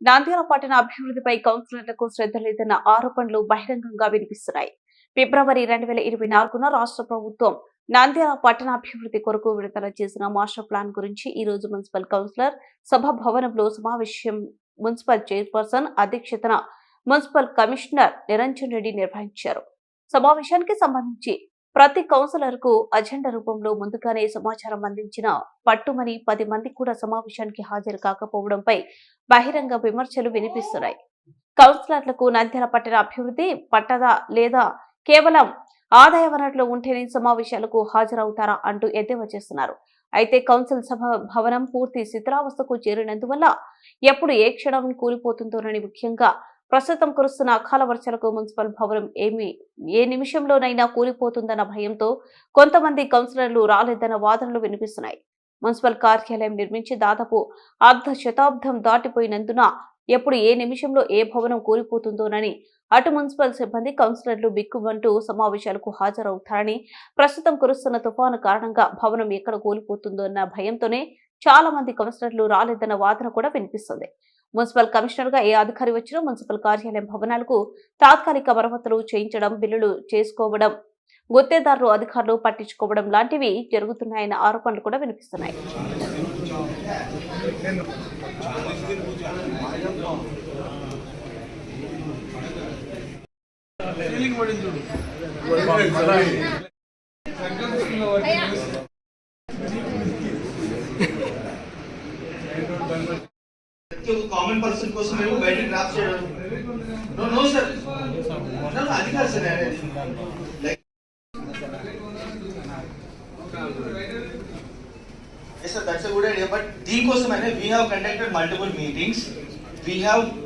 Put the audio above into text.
నంద్యాల పట్టణ అభివృద్ధిపై కౌన్సిలర్లకు శ్రద్ధ లేదన్న ఆరోపణలు బహిరంగంగా వినిపిస్తున్నాయి. ఫిబ్రవరి రెండు వేల ఇరవై నాలుగున రాష్ట్ర ప్రభుత్వం నంద్యాల పట్టణ అభివృద్ధి కొరకు విడుదల చేసిన మాస్టర్ ప్లాన్ గురించి ఈ రోజు మున్సిపల్ కౌన్సిలర్ సభ భవనంలో సమావేశం మున్సిపల్ చైర్పర్సన్ అధ్యక్షతన మున్సిపల్ కమిషనర్ నిరంజన్ రెడ్డి నిర్వహించారు. సమావేశానికి సంబంధించి ప్రతి కౌన్సిలర్కు అజెండా రూపంలో ముందుగానే సమాచారం అందించిన పట్టుమని పది మంది కూడా సమావేశానికి హాజరు కాకపోవడంపై బహిరంగ విమర్శలు వినిపిస్తున్నాయి. కౌన్సిలర్లకు నంద్యాల పట్టిన అభివృద్ధి పట్టదా లేదా కేవలం ఆదాయ వనరులు ఉంటేనే సమావేశాలకు హాజరవుతారా అంటూ ఎద్దేవా చేస్తున్నారు. అయితే కౌన్సిల్ సభ భవనం పూర్తి శిథిలావస్థకు చేరినందువల్ల ఎప్పుడు ఏ క్షణం కూలిపోతుందోనని ముఖ్యంగా ప్రస్తుతం కురుస్తున్న అకాల వర్షాలకు మున్సిపల్ భవనం ఏమి ఏ నిమిషంలోనైనా కూలిపోతుందన్న భయంతో కొంతమంది కౌన్సిలర్లు రాలేదన్న వాదనలు వినిపిస్తున్నాయి. మున్సిపల్ కార్యాలయం నిర్మించి దాదాపు అర్ధ శతాబ్దం దాటిపోయినందున ఎప్పుడు ఏ నిమిషంలో ఏ భవనం కూలిపోతుందోనని అటు మున్సిపల్ సిబ్బంది కౌన్సిలర్లు బిక్కుమంటూ సమావేశాలకు హాజరవుతారని ప్రస్తుతం కురుస్తున్న తుఫాను కారణంగా భవనం ఎక్కడ కూలిపోతుందో అన్న భయంతోనే చాలా మంది కౌన్సిలర్లు రాలేదన్న వాదన కూడా వినిపిస్తుంది. మున్సిపల్ కమిషనర్గా ఏ అధికారి వచ్చినా మున్సిపల్ కార్యాలయం భవనాలకు తాత్కాలిక మరమ్మతులు చేయించడం బిల్లులు చేసుకోవడం గుత్తేదారులు అధికారులు పట్టించుకోవడం లాంటివి జరుగుతున్నాయన్న ఆరోపణలు కూడా వినిపిస్తున్నాయి. कि वो कॉमन पर्सन को समझ वो बैटिंग ग्राफ से नो नो सर नो अधिकार सर है yes sir that's a good idea but deen kosam hai we have conducted multiple meetings we have